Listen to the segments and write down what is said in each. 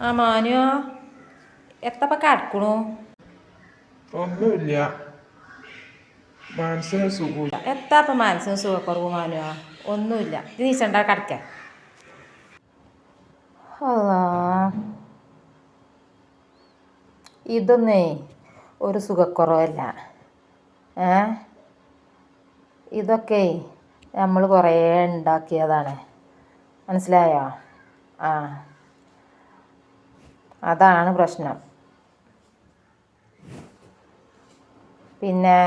ആ മാനുവോ എത്തപ്പ കടക്കണു. ഒന്നുമില്ല. മനസ്സിന് സുഖമില്ല എത്താപ്പ മനസ്സിന് സുഖക്കുറവ് മാനുവോ ഒന്നുമില്ല. ഇത് നീച്ചണ്ട കടക്കാൻ ഇതൊന്നേ ഒരു സുഖക്കുറവല്ല. ഏ? ഇതൊക്കെ നമ്മൾ കുറേ ഉണ്ടാക്കിയതാണ്. മനസ്സിലായോ? ആ. അതാണ് പ്രശ്നം. പിന്നെ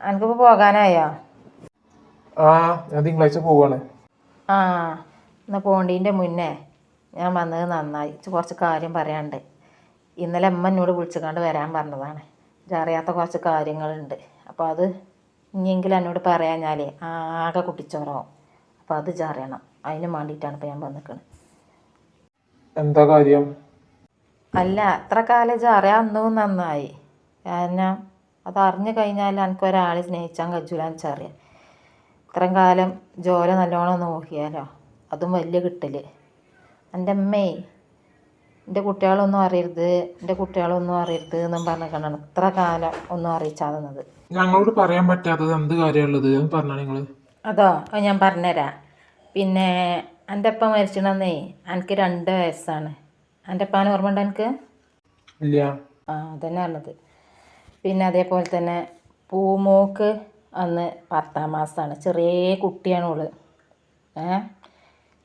എനിക്കിപ്പോൾ പോകാനായോ? ആ ഞാൻ തിങ്കളാഴ്ച പോവാണ്. ആ എന്നാൽ പോണ്ടീന്റെ മുന്നേ ഞാൻ വന്നത് നന്നായി. കുറച്ച് കാര്യം പറയാണ്ട് ഇന്നലെ അമ്മ എന്നോട് വിളിച്ചുകൊണ്ട് വരാൻ പറഞ്ഞതാണ്. അറിയാത്ത കുറച്ച് കാര്യങ്ങളുണ്ട്. അപ്പോൾ അത് ഇനിയെങ്കിലും എന്നോട് പറയാഞ്ഞാലേ ആകെ കുട്ടിച്ചോറാവും. അപ്പോൾ അത് അറിയണം. അതിന് വേണ്ടിയിട്ടാണ് ഇപ്പോൾ ഞാൻ വന്നിരിക്കുന്നത് എന്താ കാര്യം? അല്ല അത്ര കാലം ഇജ്ജ് അറിയാവുന്നതും നന്നായി. കാരണം അത് അറിഞ്ഞു കഴിഞ്ഞാൽ എനിക്ക് ഒരാളെ സ്നേഹിച്ചാൻ കഴിച്ചില്ലാന്ന് വെച്ചറിയാം. ഇത്രയും കാലം ജോലി നല്ലോണം നോക്കിയാലോ? അതും വലിയ കിട്ടൽ എന്റെ അമ്മേ എന്റെ കുട്ടികളൊന്നും അറിയരുത് എന്റെ കുട്ടികളൊന്നും അറിയരുത് എന്നും പറഞ്ഞിട്ടാണ് ഇത്ര കാലം ഒന്നും അറിയിച്ചാകുന്നത് ഞങ്ങളോട് പറയാൻ പറ്റാത്തത് എന്ത് കാര്യമുള്ളത് എന്ന് പറഞ്ഞാ നിങ്ങൾ അതോ അത് ഞാൻ പറഞ്ഞുതരാം. പിന്നെ എന്റെ അപ്പ മരിച്ചിട്ടുണ്ടെന്നേ എനിക്ക് രണ്ട് വയസ്സാണ്. എന്റെ അപ്പാൻ ഓർമ്മ ഉണ്ടോ എനിക്ക് ഇല്ല. ആ അതന്നെ പറഞ്ഞത്. പിന്നെ അതേപോലെ തന്നെ പൂമോക്ക് അന്ന് പത്താം മാസമാണ് ചെറിയ കുട്ടിയാണ് ഓൾ. ഏ?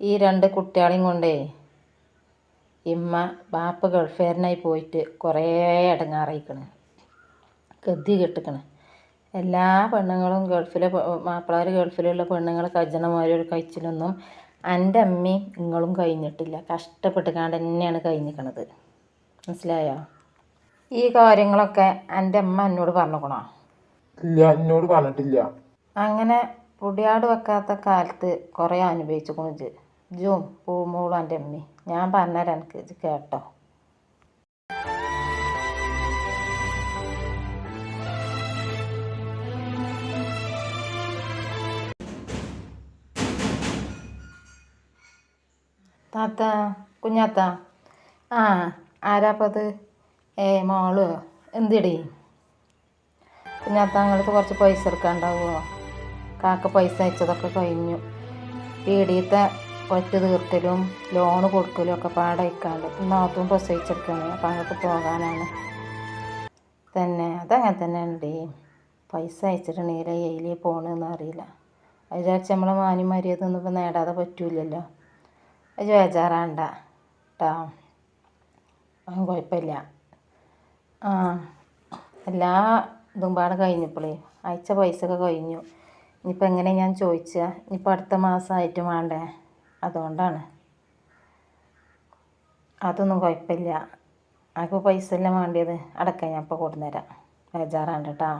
ഈ രണ്ട് കുട്ടികളെയും കൊണ്ടേ ഇമ്മ ബാപ്പ ഗൾഫേറിനായി പോയിട്ട് കുറേ ഇടങ്ങാറായിക്കണ് ഗതി കെട്ടിക്കണ്. എല്ലാ പെണ്ണുങ്ങളും ഗൾഫിലെ മാപ്പിളാർ ഗൾഫിലുള്ള പെണ്ണുങ്ങൾ കജ്ജണമാരൊരു കഴിച്ചിലൊന്നും എന്റെ അമ്മയും നിങ്ങളും കഴിഞ്ഞിട്ടില്ല. കഷ്ടപ്പെട്ട് കാണ്ട് തന്നെയാണ് കഴിഞ്ഞിരിക്കണത് മനസ്സിലായോ? ഈ കാര്യങ്ങളൊക്കെ എന്റെ അമ്മ എന്നോട് പറഞ്ഞുക്കണോ? ഇല്ല എന്നോട് പറഞ്ഞിട്ടില്ല. അങ്ങനെ പൊടിയാട് വെക്കാത്ത കാലത്ത് കുറേ അനുഭവിച്ചു കൊണ്ട് ജും പൂമോളും എന്റെ അമ്മയും. ഞാൻ പറഞ്ഞുതരാം എനിക്ക് കേട്ടോ. താത്ത കുഞ്ഞാത്ത. ആ ആരാപ്പത് ഏ മോൾ എന്തിടി? കുഞ്ഞാത്ത നിങ്ങൾക്ക് കുറച്ച് പൈസ എടുക്കാണ്ടാവുമോ കാക്ക പൈസ അയച്ചതൊക്കെ കഴിഞ്ഞു. പീടിയത്തെ ഒറ്റ തീർക്കലും ലോണ് കൊടുക്കലും ഒക്കെ പാടയക്കാണ്ട് ഇന്നാത്തും പ്രസവിച്ചെടുക്കുകയാണ് അപ്പം അങ്ങോട്ട് പോകാനാണ്. തന്നെ അതങ്ങനെ തന്നെ ഉണ്ട് പൈസ അയച്ചിട്ടുണ്ടെങ്കിൽ എയിലേ പോകണമെന്ന് അറിയില്ല. അത് വിചാരിച്ച് നമ്മളെ മാന്യം ഒന്നും ഇപ്പം നേടാതെ പറ്റൂലല്ലോ അത് വേജാറാണ്ട കേട്ടോ കുഴപ്പമില്ല ആ എല്ലാ ഇതും പാടെ കഴിഞ്ഞപ്പോളേ അയച്ച പൈസ ഒക്കെ കഴിഞ്ഞു. ഇനിയിപ്പോൾ എങ്ങനെ ഞാൻ ചോദിച്ചാൽ ഇനിയിപ്പോൾ അടുത്ത മാസമായിട്ട് വേണ്ടേ? അതുകൊണ്ടാണ്. അതൊന്നും കുഴപ്പമില്ല അപ്പോൾ പൈസ എല്ലാം വേണ്ടിയത്? അടക്കാൻ ഞാൻ ഇപ്പോൾ കൊടുന്നുതരാം ബേജാറാണ്ട് കേട്ടോ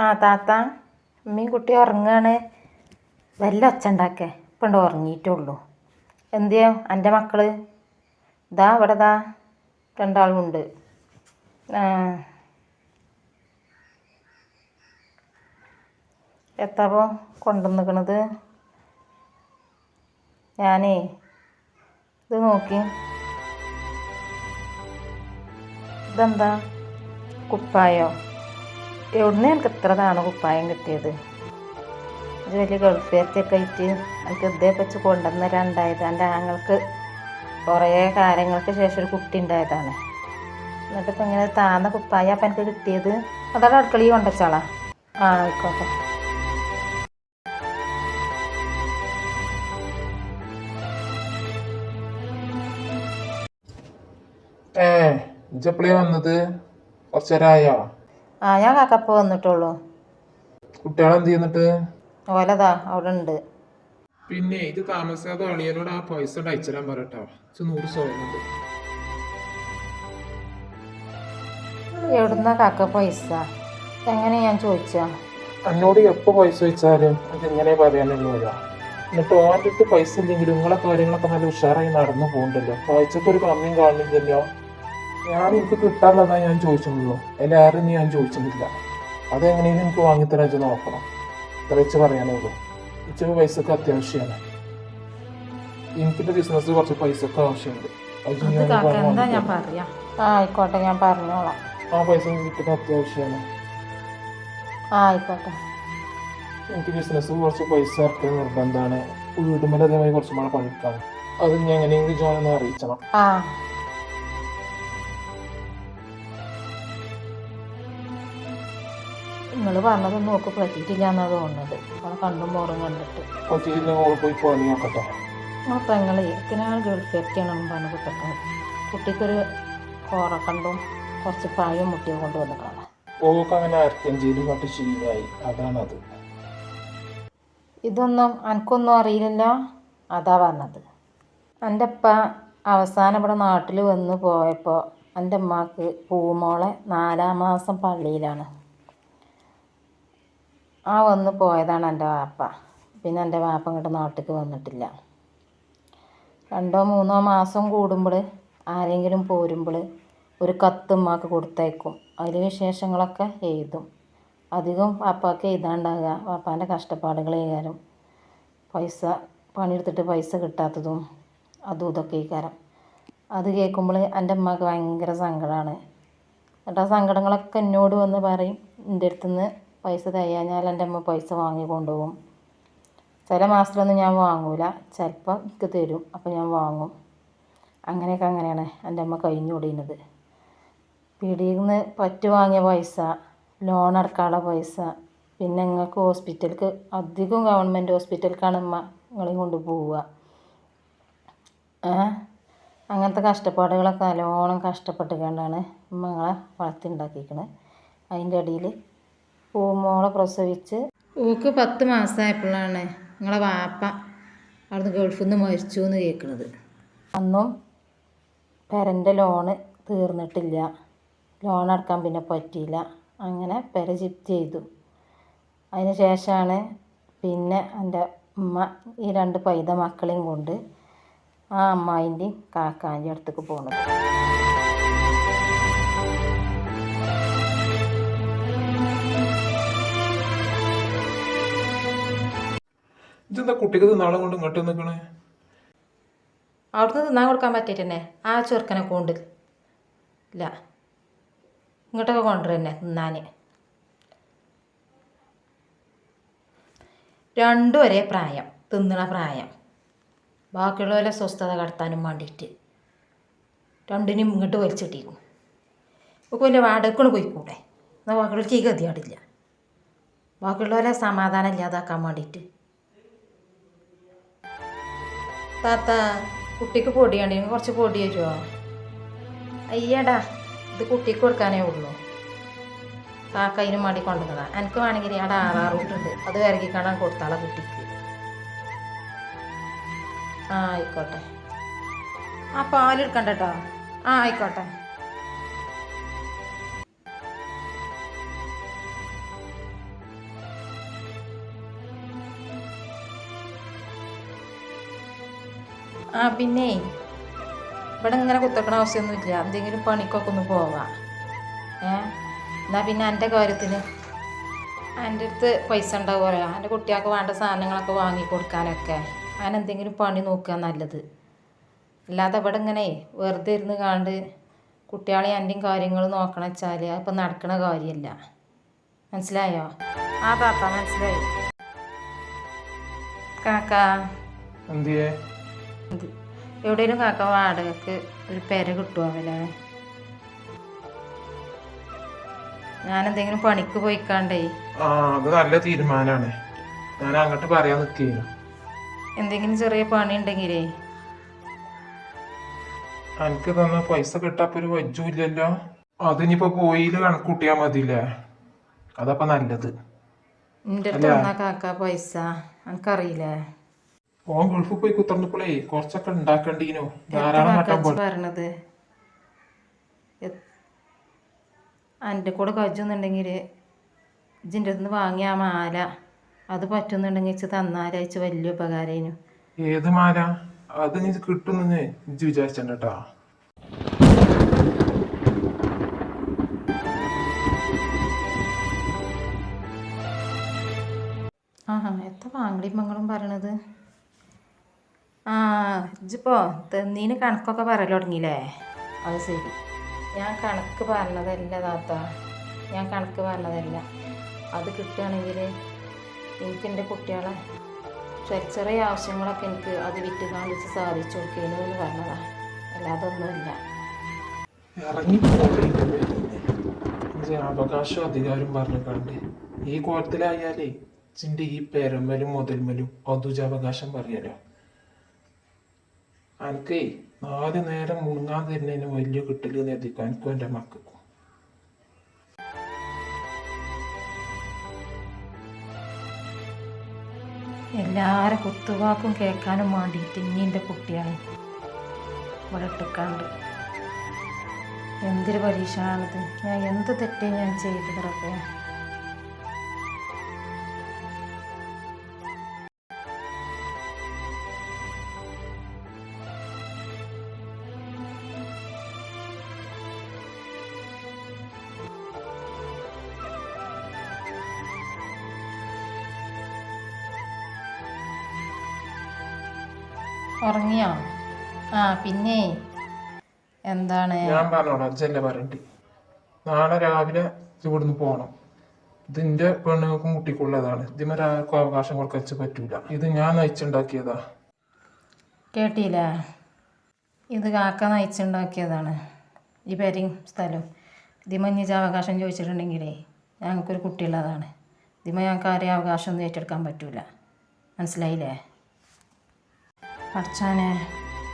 ആ താത്ത അമ്മയും കുട്ടി ഉറങ്ങുകയാണ് വല്ല ഒച്ച ഉണ്ടാക്കേ. ഇപ്പം ഉറങ്ങിയിട്ടുള്ളൂ എന്തിയോ എന്റെ മക്കൾ ഇതാ ഇവിടെ ദാ രണ്ടാളുമുണ്ട് കൊണ്ടു കൊണ്ടുവന്നിക്കണത്? ഞാനേ ഇത് നോക്കി. ഇതെന്താ? കുപ്പായോ? എവിടുന്ന് എനിക്ക് എത്ര താണ കുപ്പായം കിട്ടിയത്? ഇത് വലിയ ഗൾഫിയത്തൊക്കെ ആയിട്ട് എനിക്ക് ഇതേ വെച്ച് കൊണ്ടുവന്നരാണ്ടായത് എന്റെ ആങ്ങൾക്ക് കുറേ കാര്യങ്ങൾക്ക് ശേഷം ഒരു കുട്ടി ഉണ്ടായതാണ്. എന്നിട്ട് ഇപ്പം ഇങ്ങനെ താന്ന കുപ്പായ അപ്പം എനിക്ക് കിട്ടിയത്. അതാണ് അടുക്കളയിൽ കൊണ്ടുവച്ചാളാ ആ ആയിക്കോട്ടെ. ഏ ഇഞ്ചപ്പിളി വന്നത്? കുറച്ചേരായോ ആ ഞാൻ കാക്കപ്പോൾ വന്നിട്ടുള്ളൂ. കുട്ടികളെന്ത് ചെയ്യുന്നിട്ട്? ഓലതാ അവിടെ ഉണ്ട്. പിന്നെ ഇത് താമസിക്കാതെ അളിയനോട് ആ പൈസ കൊണ്ട് അയച്ചുതരാൻ പറയട്ടോ. നൂറ് സോയുന്നുണ്ട് എവിടുന്നാ കാക്ക പൈസ? എങ്ങനെ ഞാൻ ചോദിച്ചാ? എന്നോട് എപ്പോ പൈസ വെച്ചാലും അത് എങ്ങനെ പറയാനുള്ളൂല എന്നിട്ട് ഓന്റെ പൈസ ഇല്ലെങ്കിലും നിങ്ങളെ കാര്യങ്ങളൊക്കെ നല്ല ഉഷാറായി നടന്നു പോകുന്നുണ്ടല്ലോ പൈസക്കൊരു ഒരു കമ്മിയും കാണുന്നില്ലല്ലോ ഞാൻ എനിക്ക് കിട്ടാനുള്ളതാണ് ഞാൻ ചോദിച്ചിട്ടുള്ളൂ. എല്ലാവരും ഞാൻ ചോദിച്ചിട്ടില്ല. അതെങ്ങനെയും എനിക്ക് വാങ്ങിത്തരാൻ വെച്ച് നോക്കണം. ഇത്ര വെച്ച് പറയാനുള്ളൂ. ഇച്ചിരി പൈസക്ക് അത്യാവശ്യമാണ് എനിക്കിന്റെ ബിസിനസ് കുറച്ച് പൈസക്ക് ആവശ്യമുണ്ട് എന്താ ഞാൻ. പറയാം? ആയിക്കോട്ടെ ഞാൻ പറഞ്ഞോളാം. ആ പൈസ കിട്ടുന്ന അത്യാവശ്യമാണ് ആയിക്കോട്ടെ. എനിക്ക് ബിസിനസ് കുറച്ച് പൈസ ഇറക്കാൻ നിർബന്ധമാണ് വീടുമ്പോൾ അതേമാതിരി കുറച്ചും കൂടെ പണിക്കാണ് അത് ഞാൻ എങ്ങനെയെങ്കിലും ജോനൊന്ന് അറിയിച്ചണം. നിങ്ങൾ പറഞ്ഞതൊന്നും നോക്ക് പറ്റിയിട്ടില്ല എന്നാ തോന്നുന്നത്. അവളെ കണ്ടും മോറും കണ്ടിട്ട്. ആ പെങ്ങളെ എത്തിനാണ് ഗൾഫ് പറഞ്ഞു പറഞ്ഞ കുട്ടിക്കൊരു കുട്ടിക്കൊരു കണ്ടും കുറച്ച് പായും മുട്ടിയും ഓക്ക് അങ്ങനെ കണ്ട് ശീലമായി. അതാണത്. ഇതൊന്നും എനിക്കൊന്നും അറിയില്ലല്ലോ. അതാ പറഞ്ഞത്. എന്റെ അപ്പ അവസാനം ഇവിടെ നാട്ടിൽ വന്ന് പോയപ്പോൾ എന്റെ അമ്മയ്ക്ക് പൂമോളെ നാലാം മാസം പള്ളിയിലാണ്. ആ വന്ന് പോയതാണ് എന്റെ വാപ്പ. പിന്നെ എന്റെ വാപ്പ ഇങ്ങോട്ട് നാട്ടിലേക്ക് വന്നിട്ടില്ല. രണ്ടോ മൂന്നോ മാസം കൂടുമ്പോൾ ആരെങ്കിലും പോരുമ്പോൾ ഒരു കത്ത് ഉമ്മാക്ക് കൊടുത്തയക്കും അതിൽ വിശേഷങ്ങളൊക്കെ എഴുതും. അധികം വാപ്പാക്ക് എഴുതാണ്ടാകുക വാപ്പാന്റെ കഷ്ടപ്പാടുകൾ ചെയ്യാനും പൈസ പണിയെടുത്തിട്ട് പൈസ കിട്ടാത്തതും അതും ഇതൊക്കെ ഈക്കാരം അത് കേൾക്കുമ്പോൾ എന്റെ അമ്മയ്ക്ക് ഭയങ്കര സങ്കടമാണ്. എന്നിട്ട് ആ സങ്കടങ്ങളൊക്കെ എന്നോട് വന്ന് പറയും എന്റെ അടുത്തുനിന്ന് പൈസ തയ്യാഞ്ഞാൽ എന്റെ അമ്മ പൈസ വാങ്ങി കൊണ്ടുപോകും. ചില മാസത്തിലൊന്നും ഞാൻ വാങ്ങൂല. ചിലപ്പോൾ എനിക്ക് തരും. അപ്പോൾ ഞാൻ വാങ്ങും. അങ്ങനെയൊക്കെ അങ്ങനെയാണ് എന്റെ അമ്മ കഴിഞ്ഞുകൂടിയുന്നത് പിടിയിൽ നിന്ന് പറ്റ് വാങ്ങിയ പൈസ ലോൺ അടക്കാനുള്ള പൈസ പിന്നെ നിങ്ങൾക്ക് ഹോസ്പിറ്റലിക്ക് അധികം ഗവൺമെന്റ് ഹോസ്പിറ്റലിലേക്കാണ് അമ്മ നിങ്ങളെയും കൊണ്ട് പോവുക. അങ്ങനത്തെ കഷ്ടപ്പാടുകളൊക്കെ നല്ലോണം കഷ്ടപ്പെട്ട് കണ്ടാണ് ഉമ്മ ഞങ്ങളെ വളർത്തിണ്ടാക്കിയിരിക്കുന്നത് അതിന്റെ ഇടയിൽ പൂമോളെ പ്രസവിച്ച്. ഓക്ക് പത്ത് മാസമായപ്പോഴാണ് നിങ്ങളെ വാപ്പ അവിടുന്ന് ഗൾഫിൽ നിന്ന് മരിച്ചു എന്ന് കേൾക്കുന്നത് അന്നും പെരന്റെ ലോണ് തീർന്നിട്ടില്ല. ലോൺ അടക്കാൻ പിന്നെ പറ്റിയില്ല. അങ്ങനെ പെര ജിപ്റ്റ് ചെയ്തു. അതിന് ശേഷമാണ് പിന്നെ എന്റെ ഉമ്മ ഈ രണ്ട് പൈത മക്കളെയും കൊണ്ട് ആ അമ്മായിന്റെയും കാക്കാന്റെ അടുത്തേക്ക് പോണത്. ഇതെന്താ കുട്ടിക്ക് നാളെ കൊണ്ട് ഇങ്ങോട്ട് നിൽക്കണേ അവിടുന്ന് തിന്നാൻ കൊടുക്കാൻ പറ്റിയിട്ടെന്നെ. ആ ചെറുക്കനെ കൊണ്ട്. ഇല്ല. ഇങ്ങോട്ടൊക്കെ കൊണ്ടുവരുന്നെ തിന്നാൻ രണ്ടും ഒരേ പ്രായം. തിന്നണ പ്രായം. ബാക്കിയുള്ളവരെ സ്വസ്ഥത കടത്താനും വേണ്ടിയിട്ട്. രണ്ടിനും ഇങ്ങോട്ട് വലിച്ചിട്ടിരിക്കും ഒക്കെ വലിയ വാടകക്കൊണ്ട് പോയിക്കൂടെ. എന്നാൽ ബാക്കിയുള്ള ചീ ഗതിയാടില്ല ബാക്കിയുള്ളവരെ സമാധാനം ഇല്ലാതാക്കാൻ വേണ്ടിയിട്ട്. താത്ത കുട്ടിക്ക് പൊടിയാണ് കുറച്ച് പൊടി തരുമോ അയ്യടാ ഇത് കുട്ടിക്ക് കൊടുക്കാനേ ഉള്ളൂ. കാക്ക അതിന് മടി കൊണ്ടുവന്നതാ. എനിക്ക് വേണമെങ്കിൽ അവിടെ ആറാറൂട്ടുണ്ട് അത് വിറകി കാണാൻ കൊടുത്താളെ കുട്ടിക്ക്. ആ ആയിക്കോട്ടെ. ആ പാലെടുക്കണ്ട കേട്ടോ. ആ ആയിക്കോട്ടെ. ആ പിന്നെ. ഇവിടെ ഇങ്ങനെ കുത്തക്കണ ആവശ്യമൊന്നുമില്ല എന്തെങ്കിലും പണിക്കൊക്കെ ഒന്ന് പോവാം. ഏ? എന്നാൽ പിന്നെ എന്റെ കാര്യത്തിന്? എന്റെ അടുത്ത് പൈസ ഉണ്ടാവുമല്ലോ. എന്റെ കുട്ടികൾക്ക് വേണ്ട സാധനങ്ങളൊക്കെ വാങ്ങി കൊടുക്കാനൊക്കെ. അങ്ങനെ എന്തെങ്കിലും പണി നോക്കുക നല്ലത്. അല്ലാതെ ഇവിടെ ഇങ്ങനെ വെറുതെ ഇരുന്ന് കാണ്ട് കുട്ടികളെ എന്റെയും കാര്യങ്ങൾ നോക്കണ വെച്ചാൽ അതിപ്പോൾ നടക്കണ കാര്യമല്ല. മനസ്സിലായോ? ആ താത്ത മനസ്സിലായി. കാക്ക. എന്തിയേ? ഇത്. എവിടെയെങ്കിലും കാക്ക വാടകക്ക് ഒരു പെര കിട്ടുമല്ലേ ഞാൻ എന്തെങ്കിലും പണിക്ക് പോയിക്കാണ്ടേ. അത് നല്ല തീരുമാനമാണ് ഞാൻ അങ്ങോട്ട് പറയാൻ നിൽക്കുകയാണ് എന്തെങ്കിലും ചെറിയ പണി ഉണ്ടെങ്കിലേ എനിക്ക് തന്ന പൈസ കിട്ടാപ്പൊ ഒരു വജ്ജുമില്ലല്ലോ. അതിനിപ്പോ പോയിൽ കണക്കൂട്ടിയാ മതിയില്ലേ? അതപ്പോ നല്ലത്. എന്റെ അടുത്ത് കാക്ക പൈസ. എനിക്കറിയില്ലേ ഓൻ ഗൾഫ് പോയി കുത്തർന്നപ്പോളേ കുറച്ചൊക്കെ ഉണ്ടാക്കണ്ടീനു. ധാരാളം നട്ടാൻ പോയി കൂടെ കജ്ജുന്നുണ്ടെങ്കിൽ ഇജിന്റെ അടുത്ത് വാങ്ങിയ ആ മാല. അത് പറ്റുന്നുണ്ടെങ്കിൽ ഇച്ച് തന്നാലയച്ച് വലിയ ഉപകാരേനു. ഏത് മാല? അത് നീ കിട്ടുന്നെന്ന് ഇജ്ജ് വിചാരിച്ചേട്ടാ ആ എത്ര വാങ്ങളിമ്മങ്ങളും പറയണത്? ആ ഇജ്ജിപ്പോ തെന്നീന് കണക്കൊക്കെ പറയൽ തുടങ്ങിയില്ലേ? അത് ശരി. ഞാൻ കണക്ക് പറഞ്ഞതല്ല താത്ത. ഞാൻ കണക്ക് പറഞ്ഞതല്ല. അത് കിട്ടുകയാണെങ്കിൽ എനിക്ക് എന്റെ കുട്ടികളെ ചെറിയ ചെറിയ ആവശ്യങ്ങളൊക്കെ എനിക്ക് അത് വിറ്റ് കാണിച്ച് സാധിച്ചു കൊടുക്കുന്നു എന്ന് പറഞ്ഞതാണ് അല്ലാതെ ഒന്നുമില്ല അവകാശം അധികാരം പറഞ്ഞു കണ്ട്. ഈ കോലത്തിലായാലേ ചിന്റെ ഈ പേരമ്മലും മുതൽമലും അതുജാവകാശം പറയാലോ അനക്കേ നാല് നേരം മുണങ്ങാൻ തരുന്നതിന് വലിയ കിട്ടൽ നേതിക്കും എനിക്കും എന്റെ മക്കൾക്കും. എല്ലാരെ കുത്തുവാക്കും കേൾക്കാനും വേണ്ടിയിട്ട് ഇനി എന്റെ കുട്ടിയാണ് ഇവിടെ എന്തൊരു പരീക്ഷണാണിത്? ഞാൻ എന്ത് തെറ്റേ ഞാൻ ചെയ്തതൊക്കെ ഉറങ്ങിയോ? ആ പിന്നെ എന്താണ്? ഞാൻ പറഞ്ഞോളാം അച്ഛന്റെ പറഞ്ഞിട്ട്. നാളെ രാവിലെ ഇവിടുന്ന് പോകണം ഇതിന്റെ പെണ്ണുങ്ങൾക്കും കുട്ടിക്കുള്ളതാണ്. ഇതിന്മേൽ ആർക്കും അവകാശം കൊടുക്കച്ച് പറ്റൂല. ഇത് ഞാൻ നയിച്ചുണ്ടാക്കിയതാ. കേട്ടില്ല? ഇത് കാക്ക നയിച്ചുണ്ടാക്കിയതാണ്. ഈ പേരും സ്ഥലവും. ഇതിമ ഇനി അവകാശം ചോദിച്ചിട്ടുണ്ടെങ്കിലേ ഞങ്ങൾക്കൊരു കുട്ടിയുള്ളതാണ്. ഇതിമ ഞങ്ങൾക്ക് ആരെയും അവകാശം ഒന്നും ഏറ്റെടുക്കാൻ പറ്റൂല. മനസ്സിലായില്ലേ? പഠിച്ചാനെ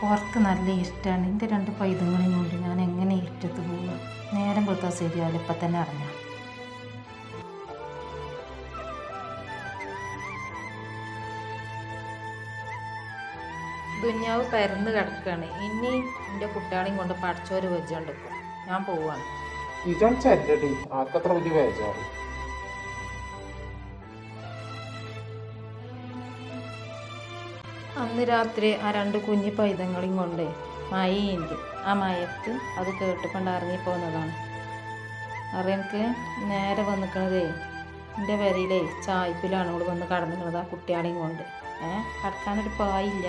പുറത്ത് നല്ല ഇരുട്ടാണ്. എന്റെ രണ്ട് പൈതങ്ങളും കൊണ്ട് ഞാൻ എങ്ങനെ ഇരുട്ടത്ത് പോകുക നേരം കൊടുത്താൽ ശരിയാവില്ല. ഇപ്പം തന്നെ അറിഞ്ഞാൽ ദുന്യാവ് പരന്ന് കിടക്കുകയാണ് ഇനി എന്റെ കുട്ടികളെയും കൊണ്ട് പഠിച്ചവർ വെച്ചുകൊണ്ട് ഞാൻ പോവാണ്. ഇതാണ് ചെല്ലടി. ആർക്കത്ര വലിയ വേജാറ് രാത്രി ആ രണ്ട് കുഞ്ഞു പൈതങ്ങളും കൊണ്ട് മയുണ്ട് ആ മയത്ത് അത് കേട്ടുകൊണ്ട് ഇറങ്ങി പോകുന്നതാണ് അറിയഎനിക്ക് നേരെ വന്നിക്കണതേ എന്റെ വരയിലേ ചായ്പിലാണ് അവൾ വന്ന് കടന്നിക്കണത് ആ കുട്ടികളെയും കൊണ്ട്. ഏ കടക്കാനൊരു പായില്ല.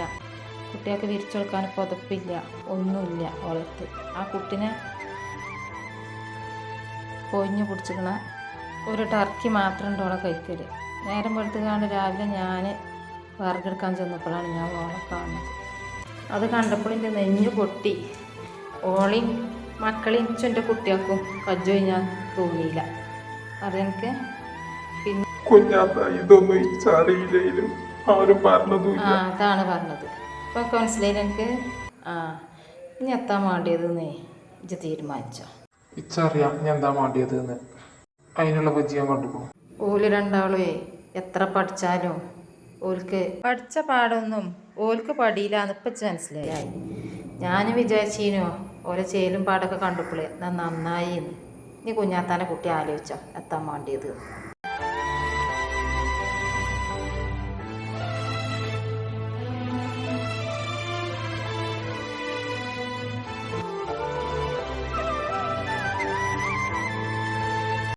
കുട്ടികൾക്ക് വിരിച്ചു കൊടുക്കാൻ പുതപ്പില്ല ഒന്നുമില്ല ഓളത്ത് ആ കുട്ടിനെ പൊഞ്ഞു പിടിച്ചിക്കണ ഒരു ടർക്കി മാത്രം ഉണ്ട് ഓളെ കഴിക്കൽ നേരം വെളുത്തുകാണ്ട് രാവിലെ ഞാൻ വിറകെടുക്കാൻ ചെന്നപ്പോഴാണ് ഞാൻ ഓളെ കാണുന്നത്. അത് കണ്ടപ്പോൾ എന്റെ നെഞ്ഞു പൊട്ടി. ഓളെയും മക്കളെയും എന്റെ കുട്ടികൾക്കും കജ്ജോ ഞാൻ തോന്നിയില്ല. അതെനിക്ക് പിന്നെ? കുഞ്ഞാത്ത ഇതൊന്നും ഇച്ചറിയില്ലേലും ആരും പറഞ്ഞതും ആ അതാണ് പറഞ്ഞത്. അപ്പോൾ കൗൺസിലർ എനിക്ക് ആ ഇനി എത്താൻ വേണ്ടിയതെന്നേ ഇജ്ജ് തീരുമാനിച്ചോ. ഇച്ചറിയാം ഞാൻ എന്താ വേണ്ടിയത് എന്ന് അതിനുള്ള ബജ്ജിയാൻ കൊണ്ടുപോകും ഓൽ രണ്ടാളേ എത്ര പഠിച്ചാലും ഓൽക്ക് പഠിച്ച പാടൊന്നും ഓൽക്ക് പടിയില്ലാന്ന് ഇപ്പം മനസ്സിലായി. ഞാൻ വിചാരിച്ചീനോ ഓലെ ചേലും പാടൊക്കെ കണ്ടപ്പോഴേ നന്നായി എന്ന് നീ കുഞ്ഞാത്താനെ കുട്ടി ആലോചിച്ചോ എത്താൻ വേണ്ടിയത്.